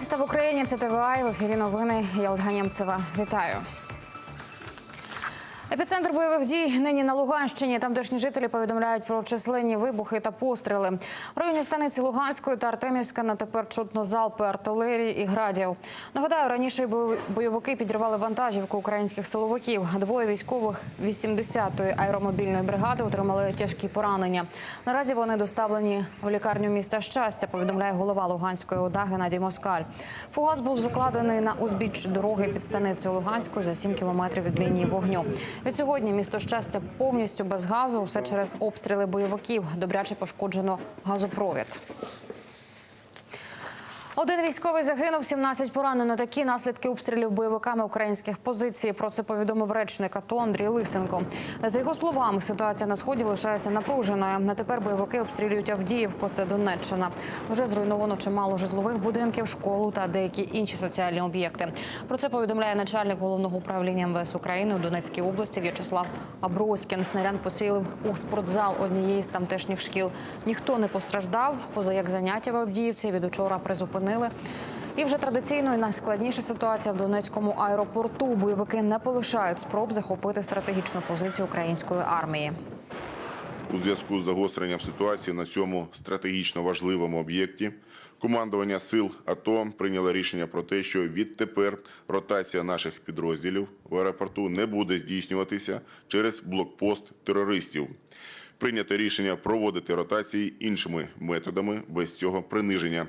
11 в Україні. Це ТВА. і В ефірі новини. Я Ольга Нємцева. Вітаю. Епіцентр бойових дій нині на Луганщині. Тамтешні жителі повідомляють про численні вибухи та постріли. В районі станиці Луганської та Артемівська на тепер чутно залпи артилерії і градів. Нагадаю, раніше бойов- бойовики підірвали вантажівку українських силовиків. Двоє військових 80-ї аеромобільної бригади отримали тяжкі поранення. Наразі вони доставлені в лікарню міста щастя. Повідомляє голова Луганської ОДА Геннадій Москаль. Фугас був закладений на узбіч дороги під станицею Луганською за 7 кілометрів від лінії вогню. Від сьогодні місто щастя повністю без газу. Все через обстріли бойовиків. Добряче пошкоджено газопровід. Один військовий загинув, 17 поранено. Такі наслідки обстрілів бойовиками українських позицій. Про це повідомив речник АТО Андрій Лисенко. За його словами, ситуація на сході лишається напруженою. На тепер бойовики обстрілюють Авдіївку. Це Донеччина. Вже зруйновано чимало житлових будинків, школу та деякі інші соціальні об'єкти. Про це повідомляє начальник головного управління МВС України у Донецькій області В'ячеслав Аброськін. Снаряд поцілив у спортзал однієї з тамтешніх шкіл. Ніхто не постраждав. Поза як заняття в Авдіївці від учора призупинили. І вже традиційно і найскладніша ситуація в Донецькому аеропорту. Бойовики не полишають спроб захопити стратегічну позицію української армії. У зв'язку з загостренням ситуації на цьому стратегічно важливому об'єкті командування сил АТО прийняло рішення про те, що відтепер ротація наших підрозділів в аеропорту не буде здійснюватися через блокпост терористів. Прийнято рішення проводити ротації іншими методами без цього приниження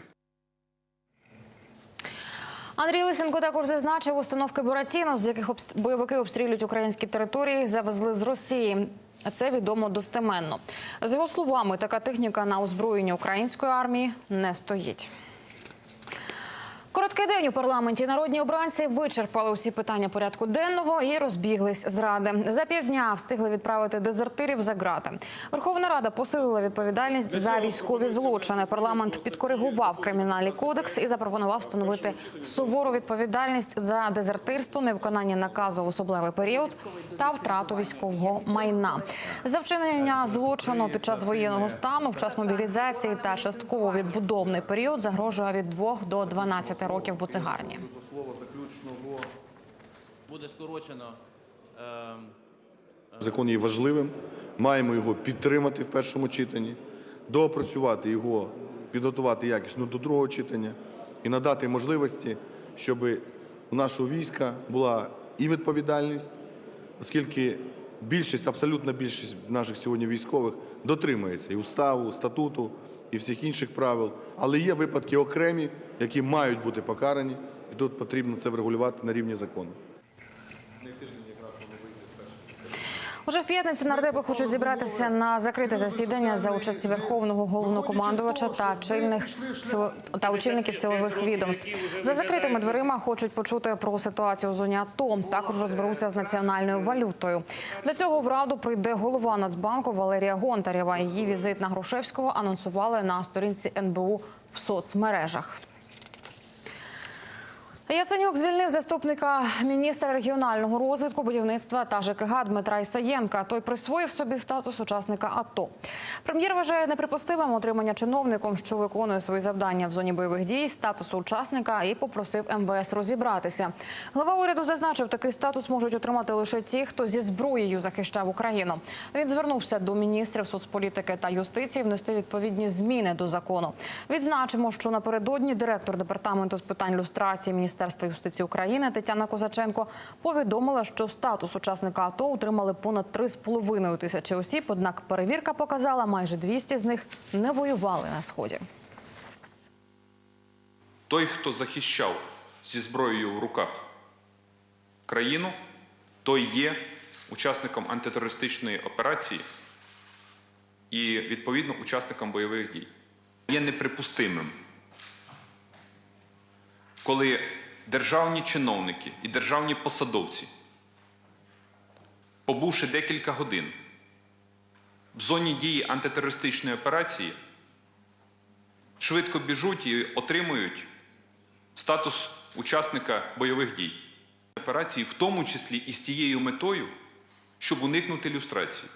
Андрій Лисенко також зазначив, установки Буратіно, з яких бойовики обстрілюють українські території, завезли з Росії. Це відомо достеменно. З його словами, така техніка на озброєнні української армії не стоїть. Короткий день у парламенті народні обранці вичерпали усі питання порядку денного і розбіглись з ради. За півдня встигли відправити дезертирів за грати. Верховна Рада посилила відповідальність за військові злочини. Парламент підкоригував кримінальний кодекс і запропонував встановити сувору відповідальність за дезертирство, невиконання наказу в особливий період та втрату військового майна. За вчинення злочину під час воєнного стану, в час мобілізації та частково відбудовний період загрожує від 2 до 12 років буцегарні. Буде скорочено. ем, Закон є важливим. Маємо його підтримати в першому читанні, доопрацювати його, підготувати якісно до другого читання і надати можливості, щоб у нашого війська була і відповідальність, оскільки більшість, абсолютна більшість наших сьогодні військових дотримується і уставу, статуту, і всіх інших правил. Але є випадки окремі, які мають бути покарані, і тут потрібно це врегулювати на рівні закону. Уже в п'ятницю нардепи хочуть зібратися на закрите засідання за участі верховного головнокомандувача та чільних та очільників силових відомств. За закритими дверима хочуть почути про ситуацію у зоні АТО. Також розберуться з національною валютою. Для цього в раду прийде голова Нацбанку Валерія Гонтарєва. Її візит на Грушевського анонсували на сторінці НБУ в соцмережах. Яценюк звільнив заступника міністра регіонального розвитку, будівництва та ЖКГ Дмитра Ісаєнка. Той присвоїв собі статус учасника АТО. Прем'єр вважає неприпустимим отримання чиновником, що виконує свої завдання в зоні бойових дій, статусу учасника і попросив МВС розібратися. Глава уряду зазначив, такий статус можуть отримати лише ті, хто зі зброєю захищав Україну. Він звернувся до міністрів соцполітики та юстиції внести відповідні зміни до закону. Відзначимо, що напередодні директор департаменту з питань люстрації Міністерства юстиції України Тетяна Козаченко повідомила, що статус учасника АТО отримали понад 3,5 тисячі осіб. Однак перевірка показала, майже 200 з них не воювали на сході. Той, хто захищав зі зброєю в руках країну, той є учасником антитерористичної операції і, відповідно, учасником бойових дій. Є неприпустимим, коли державні чиновники і державні посадовці, побувши декілька годин в зоні дії антитерористичної операції, швидко біжуть і отримують статус учасника бойових дій. Операції, в тому числі і з тією метою, щоб уникнути люстрації.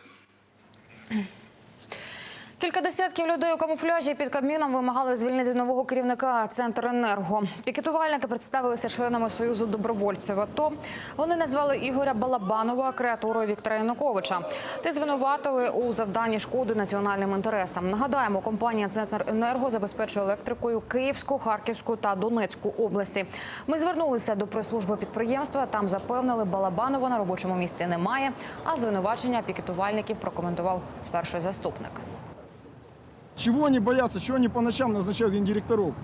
Кілька десятків людей у камуфляжі під Кабміном вимагали звільнити нового керівника Центренерго. Пікетувальники представилися членами Союзу добровольців АТО. Вони назвали Ігоря Балабанова креатурою Віктора Януковича. Ти звинуватили у завданні шкоди національним інтересам. Нагадаємо, компанія Центренерго забезпечує електрикою Київську, Харківську та Донецьку області. Ми звернулися до прес-служби підприємства. Там запевнили, Балабанова на робочому місці немає. А звинувачення пікетувальників прокоментував перший заступник. Чего они боятся, чего они по ночам назначают гендиректоров?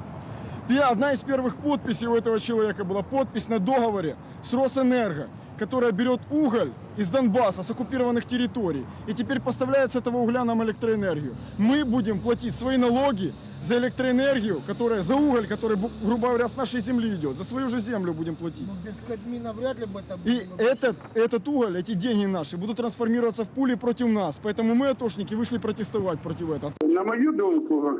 Пе- Одна из первых подписей у этого человека была подпись на договоре с Росэнерго, которая берет уголь из Донбасса, с оккупированных территорий, и теперь поставляет с этого угля нам электроэнергию. Мы будем платить свои налоги за электроэнергию, которая, за уголь, который, бу- грубо говоря, с нашей земли идет. За свою же землю будем платить. Ну, без Кадмина вряд ли бы это было. И бы этот, этот уголь, эти деньги наши будут трансформироваться в пули против нас. Поэтому мы, атошники, вышли протестовать против этого. На мою думку,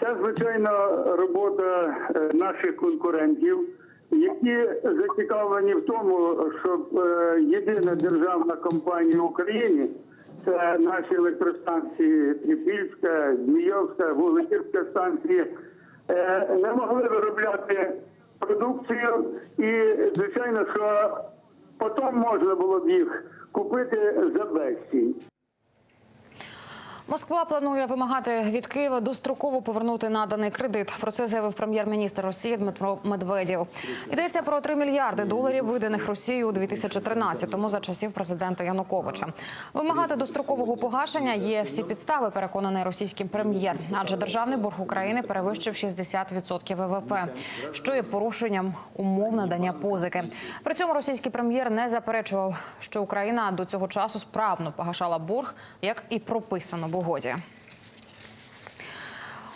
це звичайно робота е, наших конкурентів, які зацікавлені в тому, щоб е, єдина державна компанія в Україні це наші електростанції Трипільська, Змійовська, Вугледірська станції, е, не могли виробляти продукцію, і звичайно, що потім можна було б їх купити за безцінь. Москва планує вимагати від Києва достроково повернути наданий кредит. Про це заявив прем'єр-міністр Росії Дмитро Медведєв. Йдеться про 3 мільярди доларів, виданих Росією у 2013-му за часів президента Януковича. Вимагати дострокового погашення є всі підстави, переконаний російський прем'єр. Адже державний борг України перевищив 60% ВВП, що є порушенням умов надання позики. При цьому російський прем'єр не заперечував, що Україна до цього часу справно погашала борг, як і прописано в угоді.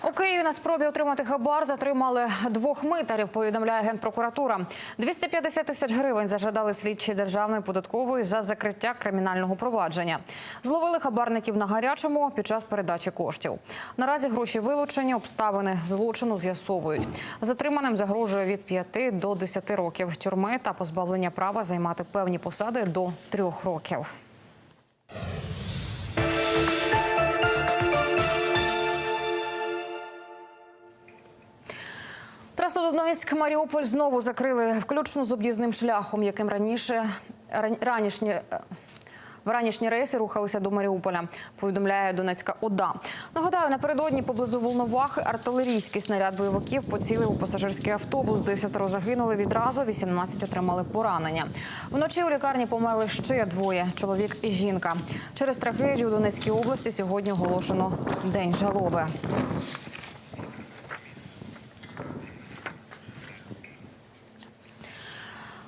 У Києві на спробі отримати хабар затримали двох митарів, повідомляє Генпрокуратура. 250 тисяч гривень зажадали слідчі Державної податкової за закриття кримінального провадження. Зловили хабарників на гарячому під час передачі коштів. Наразі гроші вилучені, обставини злочину з'ясовують. Затриманим загрожує від 5 до 10 років тюрми та позбавлення права займати певні посади до 3 років. Трасу Донецьк Маріуполь знову закрили, включно з об'їзним шляхом, яким раніше ран- ранішні. е, В ранішні рейси рухалися до Маріуполя, повідомляє Донецька ОДА. Нагадаю, напередодні поблизу Волновахи артилерійський снаряд бойовиків поцілив у пасажирський автобус. Десятеро загинули відразу, 18 отримали поранення. Вночі у лікарні померли ще двоє – чоловік і жінка. Через трагедію у Донецькій області сьогодні оголошено день жалоби.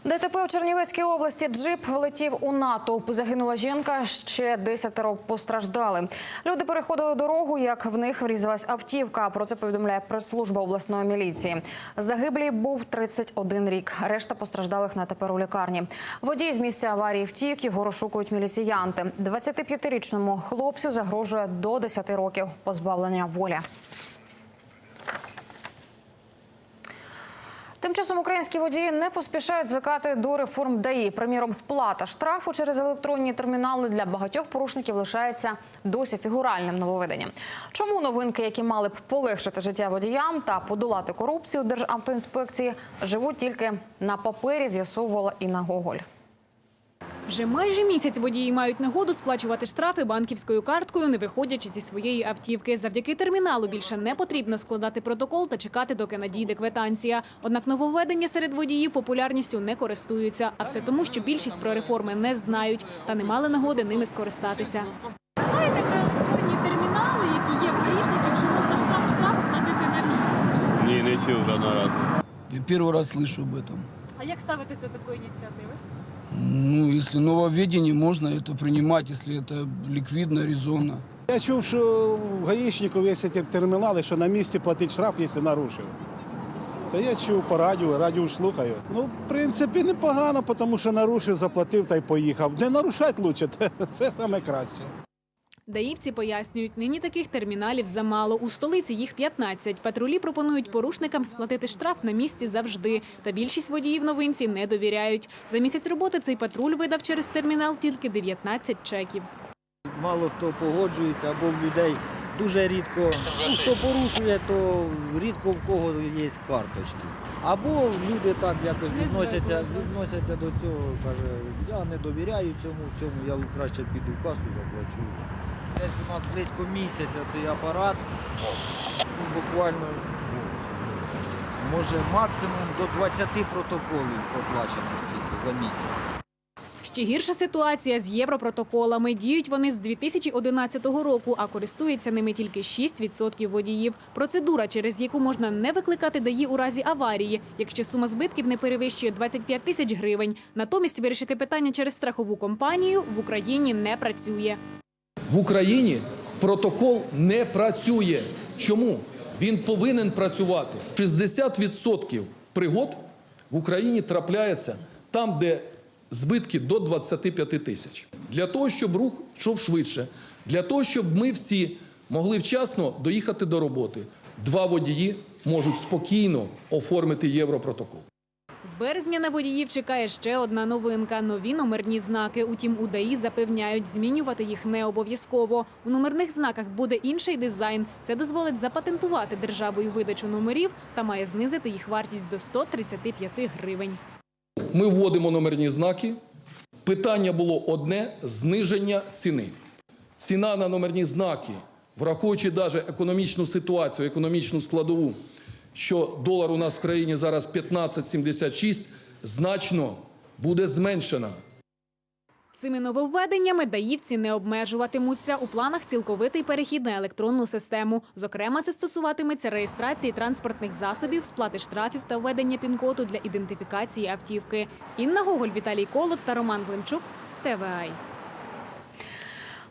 ДТП у Чернівецькій області джип влетів у натовп. Загинула жінка, ще десятеро постраждали. Люди переходили дорогу, як в них врізалась автівка. Про це повідомляє прес-служба обласної міліції. Загиблий був 31 рік. Решта постраждалих на тепер у лікарні. Водій з місця аварії втік, його розшукують міліціянти. 25-річному хлопцю загрожує до 10 років позбавлення волі. Тим часом українські водії не поспішають звикати до реформ ДАІ. Приміром, сплата штрафу через електронні термінали для багатьох порушників лишається досі фігуральним нововведенням. Чому новинки, які мали б полегшити життя водіям та подолати корупцію Державтоінспекції, живуть тільки на папері, з'ясовувала Інна Гоголь. Вже майже місяць водії мають нагоду сплачувати штрафи банківською карткою, не виходячи зі своєї автівки. Завдяки терміналу більше не потрібно складати протокол та чекати, доки надійде квитанція. Однак нововведення серед водіїв популярністю не користуються. А все тому, що більшість про реформи не знають та не мали нагоди ними скористатися. Знаєте про електронні термінали, які є в гаїшників, що можна штраф штраф платити на місці? Ні, не чув жодного разу. Первый раз слышу об этом. А як ставитися до такої ініціативи? Ну, если нововведение, можно это принимать, если это ликвидно, резонно. Я чув, що в гаїшників є ці термінали, що на місці платить штраф, якщо нарушив. Це я чув по радіо, радіо слухаю. Ну, в принципі, непогано, тому що нарушив, заплатив та й поїхав. Не нарушати краще, це саме краще. Даївці пояснюють, нині таких терміналів замало. У столиці їх 15. Патрулі пропонують порушникам сплатити штраф на місці завжди. Та більшість водіїв новинці не довіряють. За місяць роботи цей патруль видав через термінал тільки 19 чеків. Мало хто погоджується, або в людей дуже рідко. Ну, хто порушує, то рідко в кого є карточки. Або люди так якось відносяться, відносяться до цього, каже, я не довіряю цьому всьому, я краще піду в касу заплачу. Десь у нас близько місяця цей апарат, ну, буквально, ну, може максимум до 20 протоколів проплачених тільки за місяць. Ще гірша ситуація з європротоколами. Діють вони з 2011 року, а користується ними тільки 6% водіїв. Процедура, через яку можна не викликати ДАІ у разі аварії, якщо сума збитків не перевищує 25 тисяч гривень. Натомість вирішити питання через страхову компанію в Україні не працює. В Україні протокол не працює. Чому? Він повинен працювати. 60% пригод в Україні трапляється там, де збитки до 25 тисяч. Для того, щоб рух йшов швидше, для того, щоб ми всі могли вчасно доїхати до роботи, два водії можуть спокійно оформити європротокол. Березня на водіїв чекає ще одна новинка – нові номерні знаки. Утім, у ДАІ запевняють, змінювати їх не обов'язково. У номерних знаках буде інший дизайн. Це дозволить запатентувати державою видачу номерів та має знизити їх вартість до 135 гривень. Ми вводимо номерні знаки. Питання було одне зниження ціни. Ціна на номерні знаки, враховуючи навіть економічну ситуацію, економічну складову, що долар у нас в країні зараз 15,76, значно буде зменшена. Цими нововведеннями даївці не обмежуватимуться. У планах цілковитий перехід на електронну систему. Зокрема, це стосуватиметься реєстрації транспортних засобів, сплати штрафів та введення пін-коду для ідентифікації автівки. Інна Гоголь, Віталій Колот та Роман Глинчук. ТВАЙ.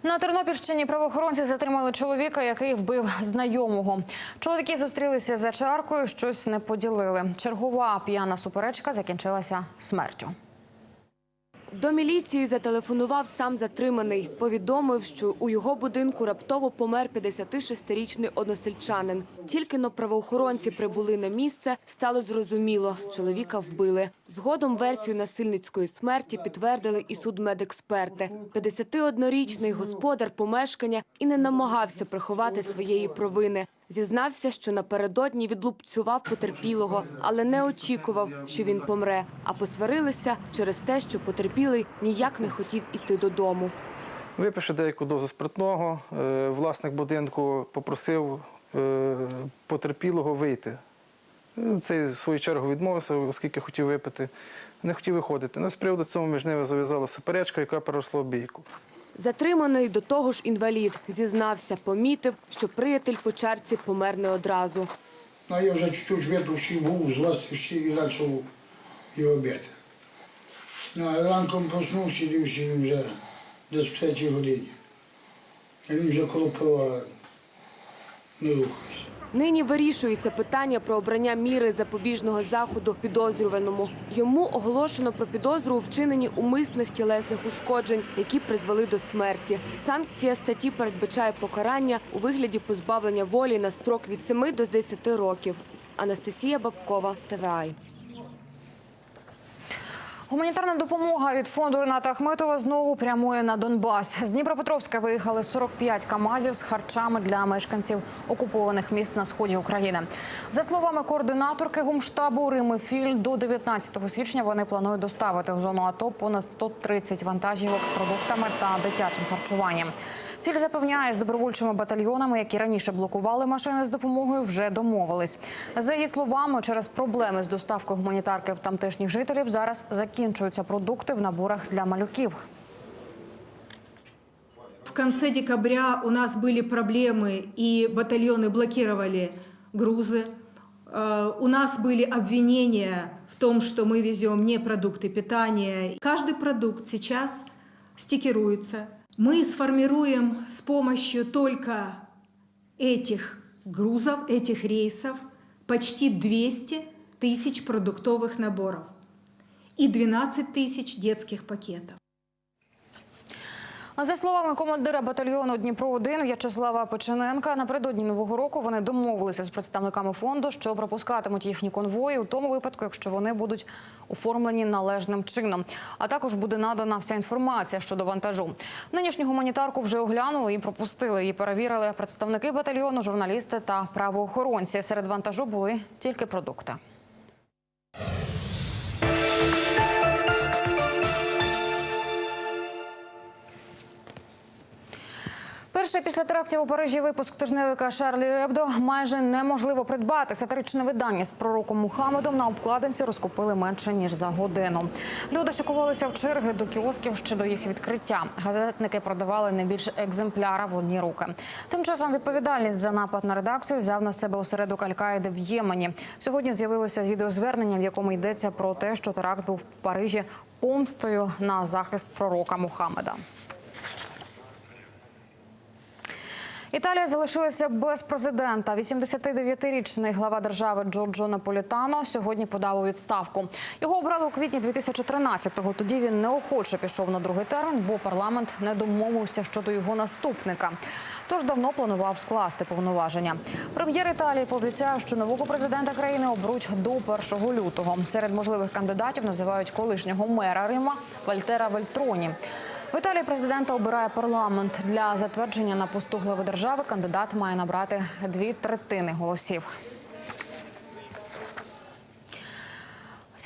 На Тернопільщині правоохоронці затримали чоловіка, який вбив знайомого. Чоловіки зустрілися за чаркою, щось не поділили. Чергова п'яна суперечка закінчилася смертю. До міліції зателефонував сам затриманий. Повідомив, що у його будинку раптово помер 56-річний односельчанин. Тільки но правоохоронці прибули на місце, стало зрозуміло – чоловіка вбили. Згодом версію насильницької смерті підтвердили і судмедексперти. 51-річний господар помешкання і не намагався приховати своєї провини. Зізнався, що напередодні відлупцював потерпілого, але не очікував, що він помре. А посварилися через те, що потерпілий ніяк не хотів іти додому. Випивши деяку дозу спиртного, е, власник будинку попросив е, потерпілого вийти. Е, Цей в свою чергу відмовився, оскільки хотів випити. Не хотів виходити. Ну, з приводу цього між ними зав'язала суперечка, яка переросла бійку. Затриманий до того ж інвалід. Зізнався, помітив, що приятель по чарці помер не одразу. А я вже чуть-чуть випивши був, зластився і почав обід. Ну, а ранком проснувся, дивився він вже десь в 5 годині. Він вже коло пила не рухається. Нині вирішується питання про обрання міри запобіжного заходу підозрюваному. Йому оголошено про підозру у вчиненні умисних тілесних ушкоджень, які призвели до смерті. Санкція статті передбачає покарання у вигляді позбавлення волі на строк від 7 до 10 років. Анастасія Бабкова, ТВАЙ. Гуманітарна допомога від фонду Рената Ахметова знову прямує на Донбас. З Дніпропетровська виїхали 45 камазів з харчами для мешканців окупованих міст на сході України. За словами координаторки гумштабу Рими Філь, до 19 січня вони планують доставити в зону АТО понад 130 вантажівок з продуктами та дитячим харчуванням. Філь запевняє, з добровольчими батальйонами, які раніше блокували машини з допомогою, вже домовились. За її словами, через проблеми з доставкою гуманітарки в тамтешніх жителів зараз закінчуються продукти в наборах для малюків. В конце декабря у нас были проблемы, и батальоны блокировали грузы. Э, У нас были обвинения в том, что мы везем не продукты питания. Каждый продукт сейчас стикируется. Мы сформируем с помощью только этих грузов, этих рейсов почти 200 тысяч продуктовых наборов и 12 тысяч детских пакетов. За словами командира батальйону Дніпро 1 В'ячеслава Печененка, напередодні нового року вони домовилися з представниками фонду, що пропускатимуть їхні конвої у тому випадку, якщо вони будуть оформлені належним чином. А також буде надана вся інформація щодо вантажу. Нинішню гуманітарку вже оглянули і пропустили. Її перевірили представники батальйону, журналісти та правоохоронці. Серед вантажу були тільки продукти. Перший після терактів у Парижі випуск тижневика Шарлі Ебдо майже неможливо придбати. Сатиричне видання з пророком Мухаммедом на обкладинці розкупили менше ніж за годину. Люди шикувалися в черги до кіосків ще до їх відкриття. Газетники продавали не більше екземпляра в одні руки. Тим часом відповідальність за напад на редакцію взяв на себе осередок Аль-Каїди в Ємені. Сьогодні з'явилося відеозвернення, в якому йдеться про те, що теракт був в Парижі помстою на захист пророка Мухаммеда. Італія залишилася без президента. 89-річний глава держави Джорджо Наполітано сьогодні подав у відставку. Його обрали у квітні 2013-го. Тоді він неохоче пішов на другий термін, бо парламент не домовився щодо його наступника. Тож давно планував скласти повноваження. Прем'єр Італії пообіцяв, що нового президента країни оберуть до 1 лютого. Серед можливих кандидатів називають колишнього мера Рима Вальтера Вельтроні. В Італії президента обирає парламент для затвердження на посту глави держави. Кандидат має набрати дві третини голосів.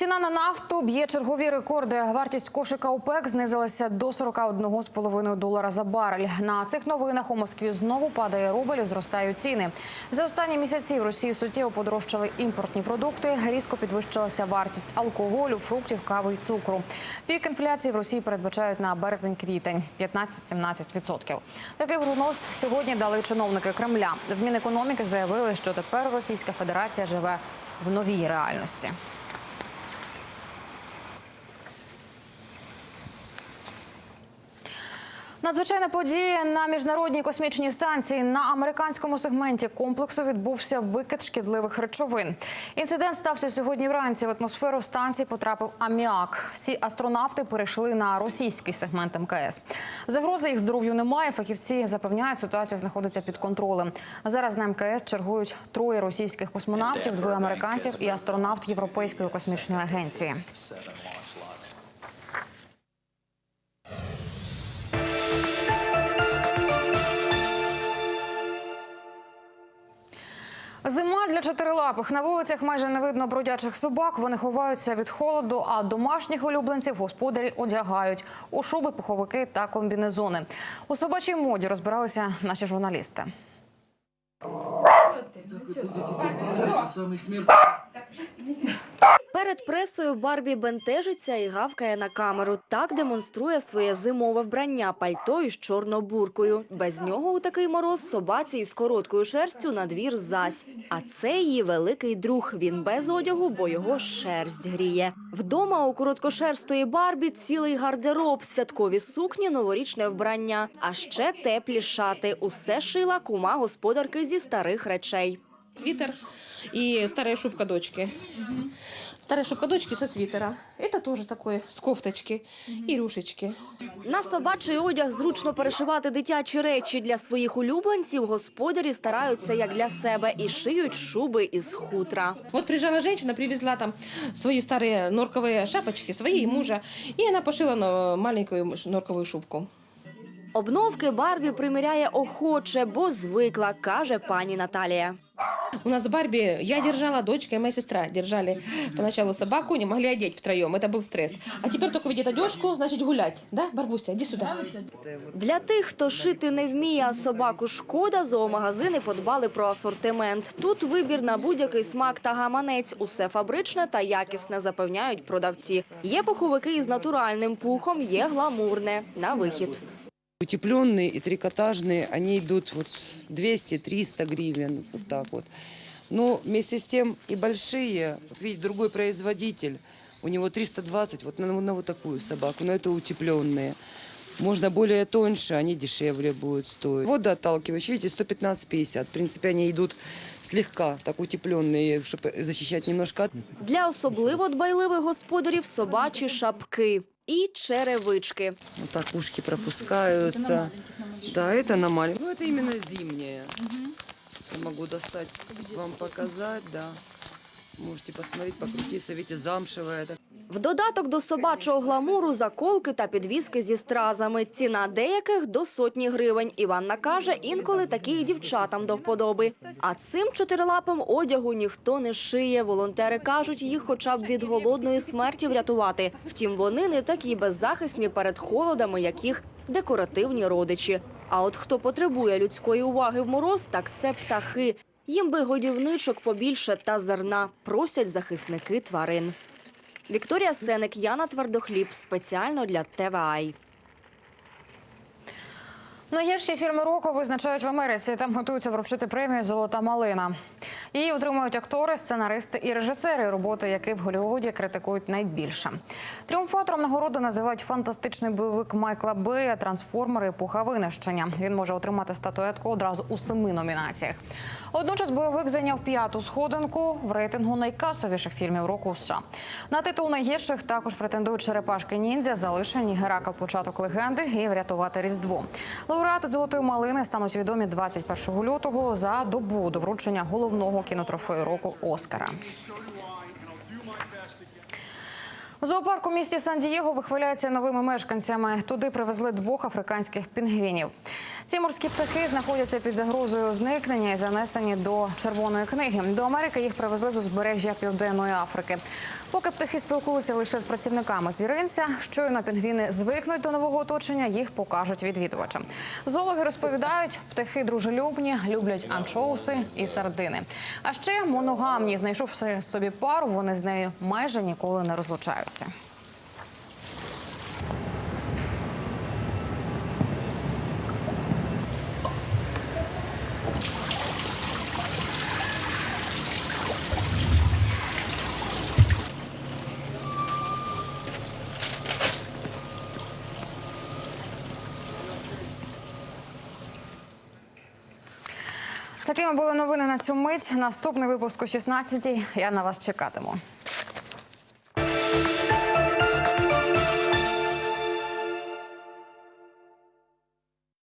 Ціна на нафту б'є чергові рекорди. Вартість кошика ОПЕК знизилася до 41,5 долара за барель. На цих новинах у Москві знову падає рубль, і зростають ціни. За останні місяці в Росії суттєво подорожчали імпортні продукти. Різко підвищилася вартість алкоголю, фруктів, кави і цукру. Пік інфляції в Росії передбачають на березень-квітень 15-17%. Такий прогноз сьогодні дали чиновники Кремля. В Мінекономіки заявили, що тепер Російська Федерація живе в новій реальності. Надзвичайна подія на міжнародній космічній станції на американському сегменті комплексу відбувся викид шкідливих речовин. Інцидент стався сьогодні вранці. В атмосферу станції потрапив аміак. Всі астронавти перейшли на російський сегмент МКС. Загрози їх здоров'ю немає. Фахівці запевняють, ситуація знаходиться під контролем. Зараз на МКС чергують троє російських космонавтів, двоє американців і астронавт Європейської космічної агенції. Зима для чотирилапих. На вулицях майже не видно бродячих собак. Вони ховаються від холоду, а домашніх улюбленців господарі одягають у шуби, пуховики та комбінезони. У собачій моді розбиралися наші журналісти. Перед пресою Барбі бентежиться і гавкає на камеру. Так демонструє своє зимове вбрання пальто із чорнобуркою. Без нього у такий мороз собаці із короткою шерстю на двір зась. А це її великий друг. Він без одягу, бо його шерсть гріє. Вдома у короткошерстої Барбі цілий гардероб, святкові сукні, новорічне вбрання, а ще теплі шати. Усе шила кума господарки зі старих речей свитер и старая шубка дочки. Старая шубка дочки со свитера. Это тоже такое, с кофточки и рюшечки. На собачий одяг зручно перешивати дитячі речі для своїх улюбленців. Господарі стараються як для себе і шиють шуби із хутра. Вот приезжала женщина, привезла там свои старые норковые шапочки, свои и мужа, и она пошила ну, маленькую ш- норковую шубку. Обновки Барбі приміряє охоче, бо звикла, каже пані Наталія. У нас Барби я держала, дочка и моя сестра держали поначалу собаку, не могли одеть втроем, это был стресс. А теперь только видит одежку, значит гулять. Да, Барбуся, иди сюда. Для тих, хто шити не вміє, а собаку шкода, зоомагазини подбали про асортимент. Тут вибір на будь-який смак та гаманець. Усе фабричне та якісне, запевняють продавці. Є пуховики із натуральним пухом, є гламурне на вихід. Утепленные и трикотажные, они идут вот 200-300 гривен, вот так вот. Но вместе с тем и большие, вот видите, другой производитель, у него 320 вот на, на вот такую собаку, но это утепленные. Можно более тоньше, они дешевле будут стоить. Водоотталкивающие, видите, 115-50. В принципе, они идут слегка так утепленные, чтобы защищать немножко от Для особливо дбайливих господарів собачі шапки. і черевички. Вот так ушки пропускаются. Да, это на маленьких. Ну, это именно зимнее. Я могу достать, вам показать, да. Можете посмотреть, покрутиться. Видите, замшевая. В додаток до собачого гламуру заколки та підвіски зі стразами. Ціна деяких до сотні гривень. Іванна каже, інколи такі і дівчатам до вподоби. А цим чотирилапим одягу ніхто не шиє. Волонтери кажуть, їх хоча б від голодної смерті врятувати. Втім, вони не такі беззахисні перед холодами, як їх декоративні родичі. А от хто потребує людської уваги в мороз, так це птахи. Їм би годівничок побільше та зерна, просять захисники тварин. Вікторія Сеник, Яна Твердохліб. Спеціально для ТВАЙ. Найгірші фільми року визначають в Америці. Там готуються вручити премію Золота малина. Її отримують актори, сценаристи і режисери, роботи яких в Голлівуді критикують найбільше. Тріумфатором нагороди називають фантастичний бойовик Майкла Бея Трансформери Епоха винищення. Він може отримати статуетку одразу у семи номінаціях. Водночас бойовик зайняв п'яту сходинку в рейтингу найкасовіших фільмів року США. На титул найгірших також претендують черепашки ніндзя, залишені Геракл початок легенди і врятувати Різдво. Лауреати золотої малини стануть відомі 21 лютого за добу до вручення головного кінотрофею року Оскара. У місті Сан-Дієго вихваляється новими мешканцями. Туди привезли двох африканських пінгвінів. Ці морські птахи знаходяться під загрозою зникнення і занесені до червоної книги. До Америки їх привезли з узбережжя Південної Африки. Поки птахи спілкуються лише з працівниками звіринця, щойно пінгвіни звикнуть до нового оточення, їх покажуть відвідувачам. Зоологи розповідають, птахи дружелюбні, люблять анчоуси і сардини. А ще моногамні, знайшовши собі пару, вони з нею майже ніколи не розлучаються. Були новини на цю мить. Наступний випуск о 16-й. Я на вас чекатиму.